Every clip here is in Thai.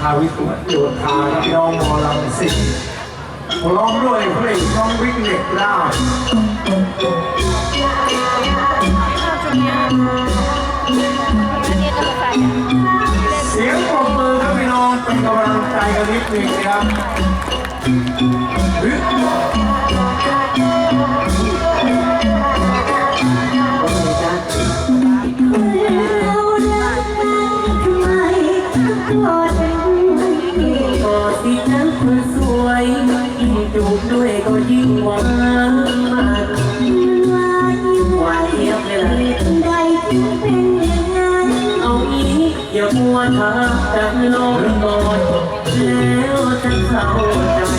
คาวิสุทธิโยธาครับพี่น้องมอลำสิงพร้อมด้วยเพลงน้องวิ่งเหล็กล่าเสียงปรบมือครับพี่น้องเป็นกำลังใจกันนิดหนึงครับ จูบด้วยก็ยิ่งหวานมากหวานเทียบเลยล่ะเอาอีกอย่ามัวทากันลงก่อนแล้วจะเข้าใจ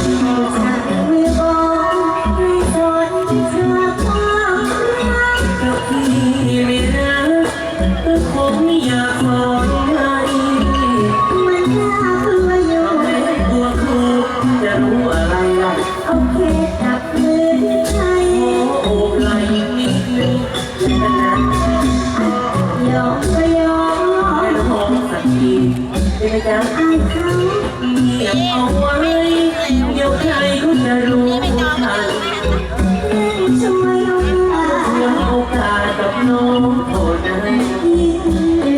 ายเขาเงียบเอาไว้เดี๋ยวใครก็จะรู้ทันเล่นช่วยเอามาเพื่อโอกาสกับน้องโทษนะยิ่ง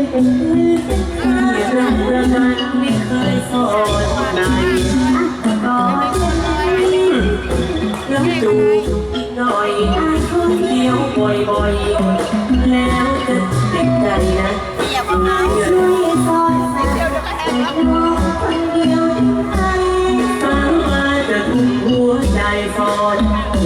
เป็นมือเป็นขาที่รักประกันไม่เคยสอนไหนก่อนแล้วจูอีกหน่อยเดียวบ่อยๆ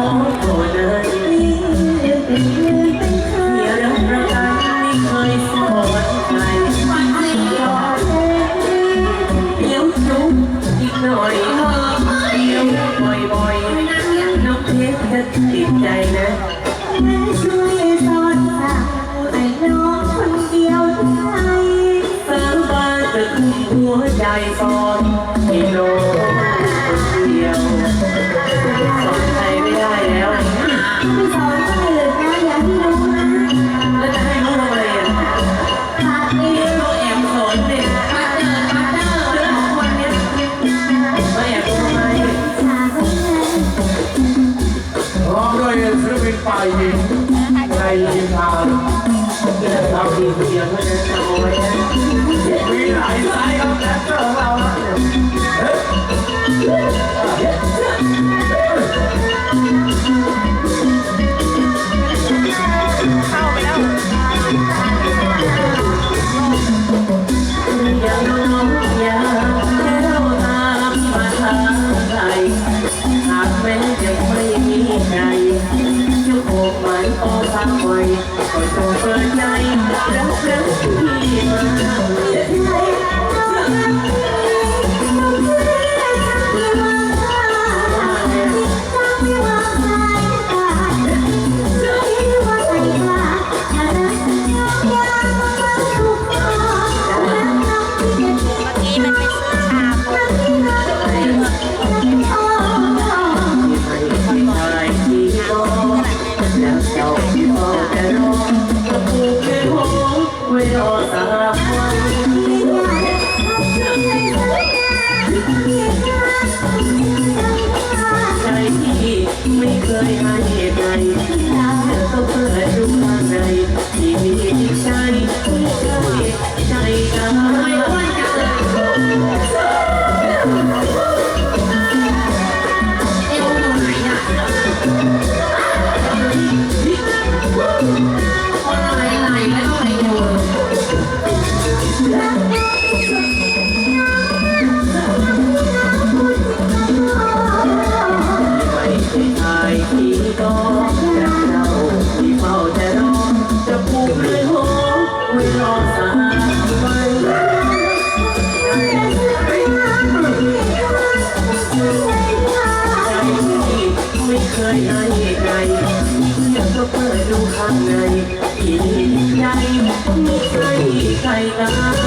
องโปรดเลยยิ่งเป็นมือเป็นเธอเดี๋ยวรับประกันไม่เคยสอนใครก่อนเลยเดี๋ยวจุ๊บอีกหน่อยเดี๋ยวบ่อยๆน้องเพชรจะติดใจนะแม่ช่วยสอนสั่งให้น้องคนเดียวได้สามบานจะทุ่มหัวใจสอนให้น้อง ไม่สอนก็เลยนะอย่าให้รู้นะแล้วจะให้รู้ทำไมอะขาดเอเรียงเราแอบสอนเด็กมาเจอมาเจอเรื่องคนเนี้ยมาแอบทำไมสาธุแม่พร้อมด้วยศิลปินฝ่ายหญิงในยินทานเกิดความดีเดียวเท่านั้น อย่าน้องอย่าให้เราตามมาทาใครหากแม้จะไม่มีใจจะโบกไม้ปอทำไว้ก็จง ไม่เต้อแต่เราที่เฝ้าแต่รอจะผูกเลยหัวไม่รอสายไปไม่เคยให้ใครอยากจะเปิดดูข้างในอีกใหญ่ไม่เคยใครนะ